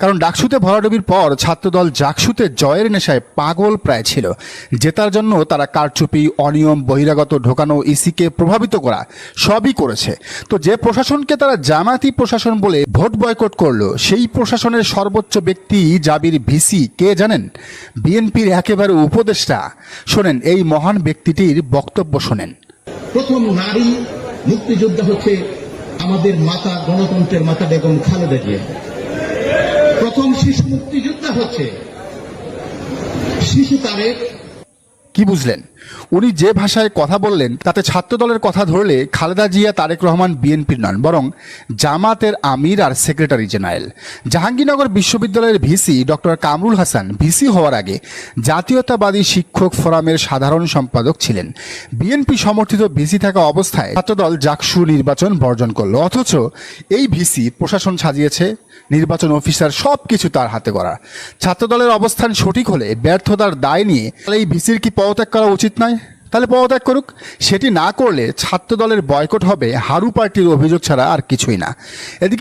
কারণ ডাকসুতে ভরাডুবির পর ছাত্রদল জাকসুতে জয়ের নেশায় পাগল প্রায় ছিল। জেতার জন্য তারা কারচুপি, অনিয়ম, বহিরাগত ঢোকানো, ইসিকে প্রভাবিত করা সবই করেছে। তো যে প্রশাসনকে তারা জামাতি প্রশাসন বলে ভোট বয়কট করল, সেই প্রশাসনের সর্বোচ্চ ব্যক্তি জাবির ভিসি কে জানেন? বিএনপির একেবারে উপদেষ্টা। শোনেন, এই মহান ব্যক্তিটির বক্তব্য শোনেন। প্রথম নারী মুক্তিযোদ্ধা হচ্ছে আমাদের মাতা, গণতন্ত্রের মাতা বেগম খালেদা জিয়া। শিশু মুক্তিযোদ্ধা হচ্ছে। শিশু তারেক। কি বুঝলেন? উনি যে ভাষায় কথা বললেন, তাতে ছাত্রদলের কথা ধরলে খালেদা জিয়া, তারেক রহমান, বিএনপির নন, বরং জামাতের আমির আর সেক্রেটারি জেনারেল। জাহাঙ্গীরনগর বিশ্ববিদ্যালয়ের VC doctor Kamrul Hasan, VC হওয়ার আগে জাতীয়তাবাদী শিক্ষক ফোরামের সাধারণ সম্পাদক ছিলেন। বিএনপি সমর্থিত ভিসি থাকা অবস্থায় ছাত্রদল জাকসু নির্বাচন বর্জন করল, অথচ এই ভিসি প্রশাসন সাজিয়েছে, নির্বাচন অফিসার সব কিছু তার হাতে করা ছাত্রদলের অবস্থান সঠিক হলে ব্যর্থতার দায় নিয়ে এই ভিসির কি পদত্যাগ করা উচিত নয় তাহলে পদত্যাগ করুক। সেটি না করলে ছাত্রদলের বয়কট হবে হারু পার্টির অভিযোগ ছাড়া আর কিছুই না। এদিকে